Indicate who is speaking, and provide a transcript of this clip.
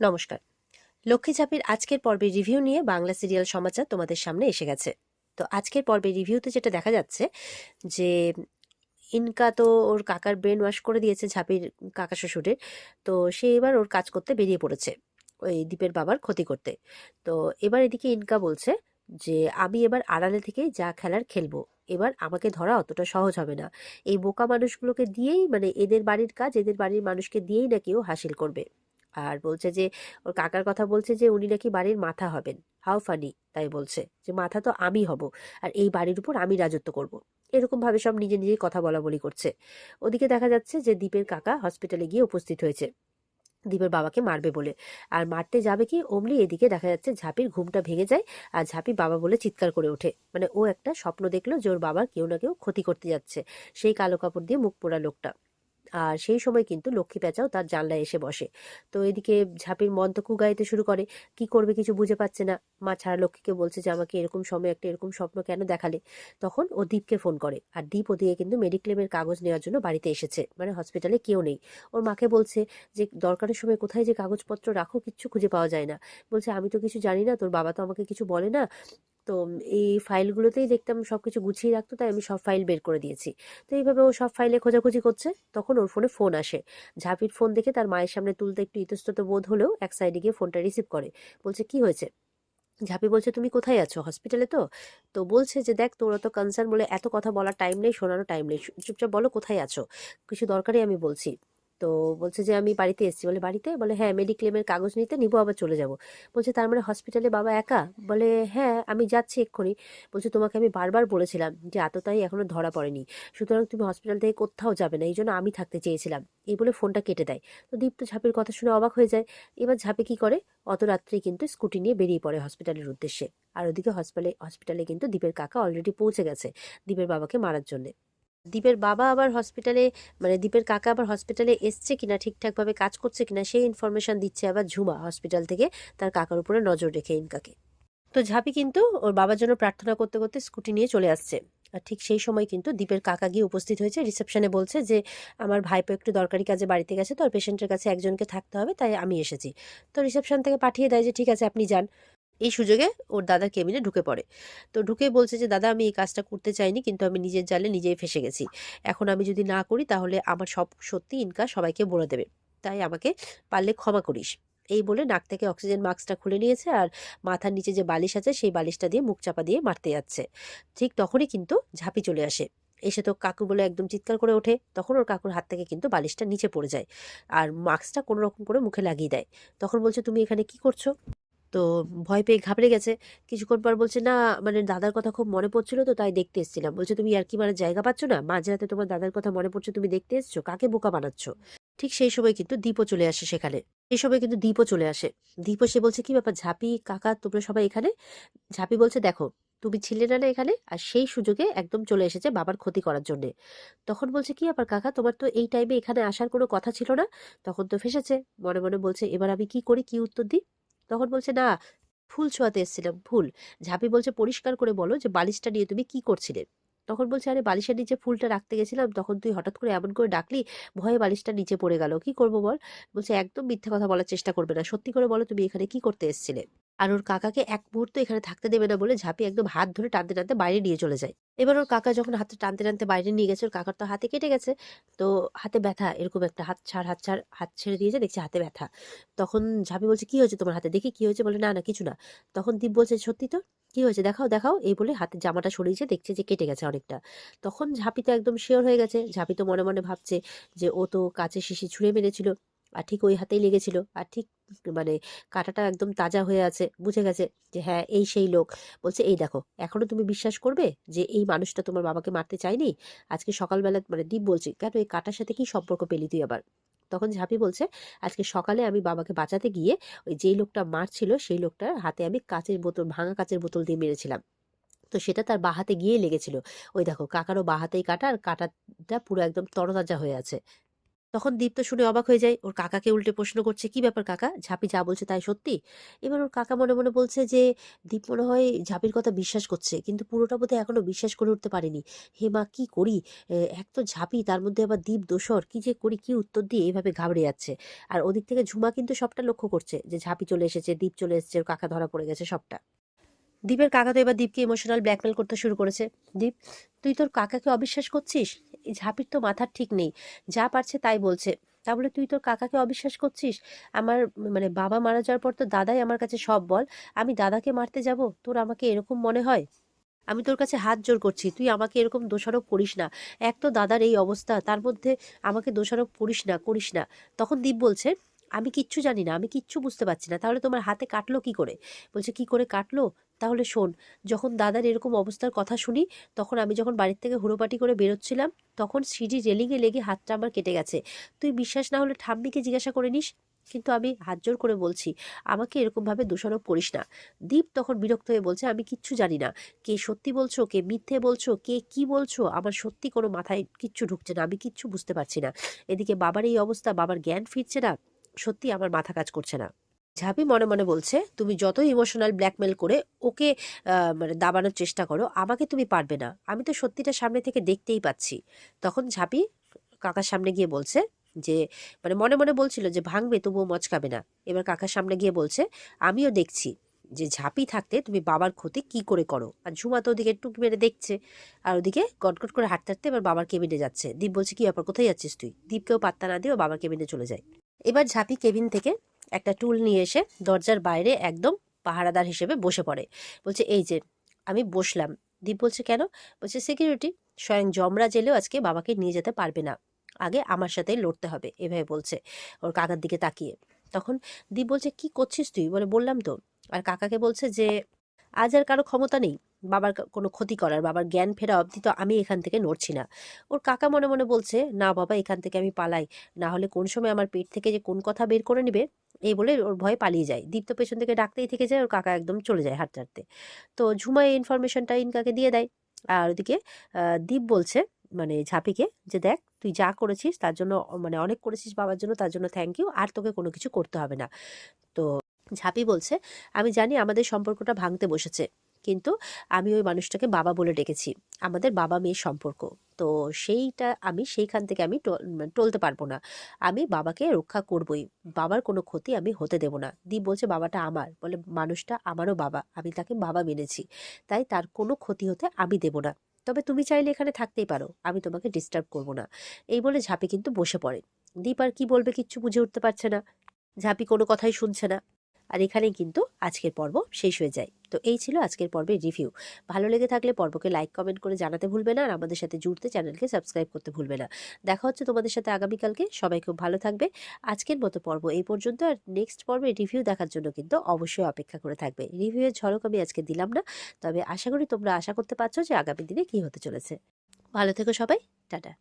Speaker 1: নমস্কার। লক্ষ্মী চাপির আজকের পর্বের রিভিউ নিয়ে বাংলা সিরিয়াল সমাচার তোমাদের সামনে এসে গেছে। তো আজকের পর্বের রিভিউতে যেটা দেখা যাচ্ছে, যে ইনকা তো ওর কাকার ব্রেন ওয়াশ করে দিয়েছে ঝাঁপির কাকা শ্বশুরের, তো সে এবার ওর কাজ করতে বেরিয়ে পড়েছে ওই দ্বীপের বাবার ক্ষতি করতে। তো এবার এদিকে ইনকা বলছে যে, আমি এবার আড়ালে থেকে যা খেলার খেলব। এবার আমাকে ধরা অতটা সহজ হবে না। এই বোকা মানুষগুলোকে দিয়েই মানে এদের বাড়ির কাজ, এদের বাড়ির মানুষকে দিয়েই নাকি ও হাসিল করবে। আর বলছে যে, ওর কাকার কথা বলছে যে, উনি নাকি বাড়ির মাথা হবেন। হাউ ফানি, তাই বলছে যে, মাথা তো আমি হব আর এই বাড়ির উপর আমি রাজত্ব করব। এরকম ভাবে সব নিজে নিজেই কথা বলা বলি করছে। ওদিকে দেখা যাচ্ছে যে দ্বীপের কাকা হসপিটালে গিয়ে উপস্থিত হয়েছে। দ্বীপের বাবাকে মারবে বলে। আর মারতে যাবে কি অমনি এদিকে দেখা যাচ্ছে ঝাঁপির ঘুমটা ভেঙে যায় আর ঝাঁপি বাবা বলে চিৎকার করে ওঠে। মানে ও একটা স্বপ্ন দেখল যে, ওর বাবার কেউ না কেউ ক্ষতি করতে যাচ্ছে। সেই কালো কাপড় দিয়ে মুখ পোড়া লোকটা। আর সেই সময় কিন্তু লক্ষ্মী পেঁচাও তার জানলায় এসে বসে। তো এদিকে ঝাঁপির মন তো কুগাইতে শুরু করে, কি করবে কিছু বুঝে পাচ্ছে না। মা ছাড়া লক্ষ্মীকে বলছে যে আমাকে এরকম সময় একটা এরকম স্বপ্ন কেন দেখালে? তখন ও দীপকে ফোন করে। আর দীপ ওদিকে কিন্তু মেডিক্লেমের কাগজ নেওয়ার জন্য বাড়িতে এসেছে। মানে হসপিটালে কেউ নেই। ওর মাকে বলছে যে, দরকারের সময় কোথায় যে কাগজপত্র রাখো, কিচ্ছু খুঁজে পাওয়া যায় না। বলছে, আমি তো কিছু জানি না, তোর বাবা তো আমাকে কিছু বলে না। তো এই ফাইলগুলোতেই দেখতাম সব কিছু গুছিয়ে রাখতো, তাই আমি সব ফাইল বের করে দিয়েছি। তো এইভাবে ও সব ফাইলে খোঁজাখুঁজি করছে, তখন ওর ফোনে ফোন আসে। ঝাঁপির ফোন দেখে তার মায়ের সামনে তুলতে একটু ইতস্তত বোধ হলেও এক সাইডে গিয়ে ফোনটা রিসিভ করে। বলছে, কি হয়েছে? ঝাঁপি বলছে, তুমি কোথায় আছো? হসপিটালে তো? তো বলছে যে, দেখ, তোর তো কনসার্ন বলে এত কথা বলার টাইম নেই, শোনারও টাইম নেই। চুপচাপ বলো, কোথায় আছো? কিছু দরকারই আমি বলছি। তো বলছে যে, আমি বাড়িতে এসেছি। বলে, বাড়িতে? বলে হ্যাঁ মেডিক্লেমের কাগজ নিতে নিবো, আবার চলে যাব। বলছে, তার মানে হসপিটালে বাবা একা? বলে হ্যাঁ আমি যাচ্ছি এক্ষুনি। বলছে, তোমাকে আমি বারবার বলেছিলাম যে এতটাই এখনও ধরা পড়েনি। সুতরাং তুমি হসপিটাল থেকে কোথাও যাবে না, এই জন্য আমি থাকতে চেয়েছিলাম। এই বলে ফোনটা কেটে দেয়। তো দীপ তো ঝাঁপির কথা শুনে অবাক হয়ে যায়। এবার ঝাঁপি কি করে? অত রাত্রে কিন্তু স্কুটি নিয়ে বেরিয়ে পড়ে হসপিটালের উদ্দেশ্যে। আর ওদিকে হসপিটালে হসপিটালে কিন্তু দীপের কাকা অলরেডি পৌঁছে গেছে, দীপের বাবাকে মারার জন্যে। দীপের বাবা আবার হসপিটালে মানে দীপের কাকা আবার হসপিটালে এসছে কিনা, ঠিকঠাকভাবে কাজ করছে কিনা, সেই ইনফরমেশন দিচ্ছে আবার ঝুমা হসপিটাল থেকে তার কাকার উপরে নজর রেখে ইনকাকে। তো ঝাপি কিন্তু ওর বাবার জন্য প্রার্থনা করতে করতে স্কুটি নিয়ে চলে আসছে। আর ঠিক সেই সময় কিন্তু দীপের কাকা গিয়ে উপস্থিত হয়েছে রিসেপশনে বলছে যে, আমার ভাইপো একটু দরকারি কাজে বাড়িতে গেছে তো, আর পেশেন্টের কাছে একজনকে থাকতে হবে, তাই আমি এসেছি। তো রিসেপশন থেকে পাঠিয়ে দেয় যে, ঠিক আছে, আপনি যান। এই সুযোগে ওর দাদা কেবিনে ঢুকে পড়ে। তো ঢুকে বলছে যে, দাদা, আমি এই কাজটা করতে চাইনি, কিন্তু আমি নিজের জালে নিজেই ফেসে গেছি। এখন আমি যদি না করি, তাহলে আমার সব সত্যি ইনকা সবাইকে বলে দেবে। তাই আমাকে পারলে ক্ষমা করিস। এই বলে নাক থেকে অক্সিজেন মাস্কটা খুলে নিয়েছে আর মাথার নিচে যে বালিশ আছে, সেই বালিশটা দিয়ে মুখ চাপা দিয়ে মারতে যাচ্ছে। ঠিক তখনই কিন্তু ঝাঁপি চলে আসে। এসে তো কাকু বলে একদম চিৎকার করে ওঠে। তখন ওর কাকুর হাত থেকে কিন্তু বালিশটা নিচে পড়ে যায়। আর মাস্কটা কোনো রকম করে মুখে লাগিয়ে দেয়। তখন বলছে, তুমি এখানে কি করছ? তো ভয় পেয়ে ঘাবড়ে গেছে। কিছুক্ষণ পর বলছে, না মানে দাদার কথা খুব মনে পড়ছিল তো, তাই দেখতে এসেছিলাম। বলছে, তুমি আর কি মানে জায়গা পাচ্ছ না? মাঝরাতে তোমার দাদার কথা মনে পড়ছে, তুমি দেখতে এসছো? কাকে বোকা বানাচ্ছ? ঠিক সেই সময় কিন্তু দীপও চলে আসে সেখানে। এই সময় কিন্তু দীপও চলে আসে। দীপও সে বলছে, কি ব্যাপার, ঝাঁপি, কাকা, তোমরা সবাই এখানে? ঝাঁপি বলছে, দেখো, তুমি ছিলে না না এখানে? আর সেই সুযোগে একদম চলে এসেছে বাবার ক্ষতি করার জন্য। তখন বলছে, কি ব্যাপার, কাকা, তোমার তো এই টাইমে এখানে আসার কোনো কথা ছিল না? তখন তো ফেসেছে। মনে মনে বলছে, এবার আমি কি করি? কি উত্তর দিই? তখন বলছে, না, ফুল ছোঁয়াতে এসেছিলাম ভুল ঝাঁপি বলছে, পরিষ্কার করে বলো যে বালিশটা নিয়ে তুমি কি করছিলে? তখন বলছে, আরে, বালিশের নিচে ফুলটা রাখতে গেছিলাম, তখন তুই হঠাৎ করে এমন করে ডাকলি, ভয়ে বালিশটা নিচে পড়ে গেল। কি করব বল? বলছে, একদম মিথ্যা কথা বলার চেষ্টা করবে না। সত্যি করে বলো, তুমি এখানে কি করতে এসেছিলে? আর ওর কাকাকে এক মুহূর্ত এখানে থাকতে দেবে না বলে ঝাঁপি একদম হাত ধরে টানতে টানতে বাইরে নিয়ে চলে যায়। এবার ওর কাকা যখন হাতে টানতে টানতে বাইরে নিয়ে গেছে, ওর কাকার তো হাতে কেটে গেছে। তো হাতে ব্যথা, এরকম একটা হাত ছাড় হাত ছাড়, হাত ছেড়ে দিয়েছে, দেখছি হাতে ব্যথা। তখন ঝাঁপি বলছে, কি হয়েছে তোমার হাতে? দেখি কি হয়েছে? বলে, না না, কিছু না। তখন দীপ বলছে, সত্যি তো? কি হয়েছে? দেখাও দেখাও। এই বলে হাতে জামাটা সরিয়েছে, দেখছে যে কেটে গেছে অনেকটা। তখন ঝাঁপি তো একদম শিওর হয়ে গেছে। ঝাঁপি তো মনে মনে ভাবছে যে ও তো কাছে শিশি ছুঁড়ে মেরেছিল। আর ঠিক ওই হাতেই লেগেছিল। আর ঠিক মানে কাটাটা একদম তাজা হয়ে আছে, বুঝে গেছে যে হ্যাঁ এই সেই লোক। বলছে, এই দেখো, এখনও তুমি বিশ্বাস করবে যে এই মানুষটা তোমার বাবাকে মারতে চায়নি? আজকে সকালবেলা মানে দীপ বলছি, কেন এই কাটার সাথে কি সম্পর্ক পেলি তুই আবার? তখন ঝাঁপি বলছে, আজকে সকালে আমি বাবাকে বাঁচাতে গিয়ে ওই যেই লোকটা মারছিল, সেই লোকটার হাতে আমি কাচের বোতল, ভাঙা কাচের বোতল দিয়ে মেরেছিলাম। তো সেটা তার বাহাতে গিয়েই লেগেছিল। ওই দেখো, কাকারও বাহাতেই কাটা, আর কাটাটা পুরো একদম তরতাজা হয়ে আছে। তখন দীপ তো শুনে অবাক হয়ে যায়। ওর কাকাকে উল্টে প্রশ্ন করছে, কি ব্যাপার কাকা? ঝাঁপি যা বলছে তাই সত্যি? এবার ওর কাকা মনে মনে বলছে যে, দীপ মনে হয় ঝাঁপির কথা বিশ্বাস করছে, কিন্তু পুরোটা বোধহয় এখনও বিশ্বাস করে উঠতে পারেনি। হে মা, কি করি? এক তো ঝাঁপি, তার মধ্যে আবার দীপ দোসর কি যে করি, কি উত্তর দিয়ে এইভাবে ঘাবড়ে যাচ্ছে। আর ওদিক থেকে ঝুমা কিন্তু সবটা লক্ষ্য করছে যে, ঝাঁপি চলে এসেছে, দীপ চলে এসেছে, ওর কাকা ধরা পড়ে গেছে সবটা। দীপের কাকা তো এবার দীপকে ইমোশনাল ব্ল্যাকমেল করতে শুরু করেছে। দীপ, তুই তোর কাকাকে অবিশ্বাস করছিস? ঝাঁপির তো মাথার ঠিক নেই। যা পারছে তাই বলছে। তা বলে তুই তোর কাকাকে অবিশ্বাস করছিস? আমার মানে বাবা মারা যাওয়ার পর তো দাদাই আমার কাছে সব বল। আমি দাদাকে মারতে যাব? তোর আমাকে এরকম মনে হয়? আমি তোর কাছে হাত জোর করছি। তুই আমাকে এরকম দোষারোপ করিস না। এক তো দাদার এই অবস্থা, তার মধ্যে আমাকে দোষারোপ করিস না করিস না। তখন দীপ বলছে আমি কিচ্ছু জানি না, আমি কিচ্ছু বুঝতে পারছি না। তাহলে তোমার হাতে কাটলো কি করে? বলছে, কি করে কাটলো? তাহলে শোন, যখন দাদার এরকম অবস্থার কথা শুনি, তখন আমি যখন বাড়ির থেকে হুড়োপাটি করে বেরোচ্ছিলাম, তখন সিঁড়ি রেলিংয়ে লেগে হাতটা আমার কেটে গেছে। তুই বিশ্বাস না হলে ঠাম্মিকে জিজ্ঞাসা করে নিস, কিন্তু আমি হাত জোর করে বলছি, আমাকে এরকমভাবে দোষারোপ করিস না। দীপ তখন বিরক্ত হয়ে বলছে, আমি কিচ্ছু জানি না। কে সত্যি বলছো, কে মিথ্যে বলছো, কে কি বলছো, আমার সত্যি কোনো মাথায় কিচ্ছু ঢুকছে না, আমি কিচ্ছু বুঝতে পারছি না। এদিকে বাবার এই অবস্থা, বাবার জ্ঞান ফিরছে না সত্যি আমার মাথা কাজ করছে না। ঝাঁপি মনে মনে বলছে, তুমি যত ইমোশনাল ব্ল্যাকমেল করে ওকে মানে দাবানোর চেষ্টা করো, আমাকে তুমি পারবে না। আমি তো সত্যিটা সামনে থেকে দেখতেই পাচ্ছি। তখন ঝাঁপি কাকার সামনে গিয়ে বলছে যে মানে মনে মনে বলছিল যে, ভাঙবে, তবুও মচকাবে না। এবার কাকার সামনে গিয়ে বলছে, আমিও দেখছি যে, ঝাঁপি থাকতে তুমি বাবার ক্ষতি কি করে করো? আর ঝুমা তো ওদিকে টুক মেরে দেখছে, আর ওদিকে গটগট করে হাঁটতে হাঁটতে এবার বাবার কেবিনে যাচ্ছে। দীপ বলছে, কি ব্যাপার? কোথায় যাচ্ছিস তুই? দীপকেও পাত্তা না দিয়ে বাবার কেবিনে চলে যায়। এবার ঝাঁপি কেবিন থেকে একটা টুল নিয়ে এসে দরজার বাইরে একদম পাহারাদার হিসেবে বসে পড়ে। বলছে, এই যে, আমি বসলাম। দীপ বলছে, কেন? বলছে সিকিউরিটি স্বয়ং জমরা জেলেও আজকে বাবাকে নিয়ে যেতে পারবে না। আগে আমার সাথেই লড়তে হবে। এভাবে বলছে ওর কাকার দিকে তাকিয়ে। তখন দীপ বলছে, কি করছিস তুই? বলে, বললাম তো। আর কাকাকে বলছে যে, আজ আর কারও ক্ষমতা নেই। বাবার কোনো ক্ষতি করার, বাবার জ্ঞান ফেরা অবধি তো আমি এখান থেকে নড়ছি না। ওর কাকা মনে মনে বলছে, না বাবা, এখান থেকে আমি পালাই। না হলে কোন সময় আমার পেট থেকে যে কোন কথা বের করে নেবে, এই বলে ওর ভয়ে পালিয়ে যায়। দীপ তো পেছন থেকে ডাকতেই থেকে যায়, ওর কাকা একদম চলে যায় হাঁটতে হাঁটতে। তো ঝুমা এই ইনফরমেশনটা ইনকাকে দিয়ে দেয়। আর ওদিকে দীপ বলছে মানে ঝাঁপিকে, যে দেখ, তুই যা করেছিস, তার জন্য মানে অনেক করেছিস বাবার জন্য, তার জন্য থ্যাংক ইউ আর তোকে কোনো কিছু করতে হবে না। তো ঝাঁপি বলছে, আমি জানি আমাদের সম্পর্কটা ভাঙতে বসেছে। কিন্তু আমি ওই মানুষটাকে বাবা বলে ডেকেছি। আমাদের বাবা মেয়ের সম্পর্ক। তো সেইটা আমি সেইখান থেকে আমি মানে টলতে পারব না। আমি বাবাকে রক্ষা করবই। বাবার কোনো ক্ষতি আমি হতে দেব না। দীপ বলছে, বাবাটা আমার। বলে, মানুষটা আমারও বাবা। আমি তাকে বাবা মেনেছি। তাই তার কোনো ক্ষতি হতে আমি দেব না। তবে তুমি চাইলে এখানে থাকতেই পারো। আমি তোমাকে ডিস্টার্ব করব না। এই বলে ঝাঁপি কিন্তু বসে পড়ে। দীপ আর কি বলবে কিচ্ছু বুঝে উঠতে পারছে না। ঝাঁপি কোনো কথাই শুনছে না। আর এখানেই কিন্তু আজকের পর্ব শেষ হয়ে যায়। তো এই ছিল আজকের পর্বের রিভিউ ভালো লেগে থাকলে পর্বকে লাইক কমেন্ট করে জানাতে ভুলবে না আর আমাদের সাথে জুড়তে চ্যানেলকে সাবস্ক্রাইব করতে ভুলবে না। দেখা হচ্ছে তোমাদের সাথে আগামীকালকে। সবাই খুব ভালো থাকবে। আজকের মতো পর্ব এই পর্যন্ত আর নেক্সট পর্বে রিভিউ দেখার জন্য কিন্তু অবশ্যই অপেক্ষা করে থাকবে। রিভিউয়ের ঝলক আমি আজকে দিলাম না। তবে আশা করি তোমরা আশা করতে পারছ যে আগামী দিনে কী হতে চলেছে। ভালো থেকো সবাই। টাটা।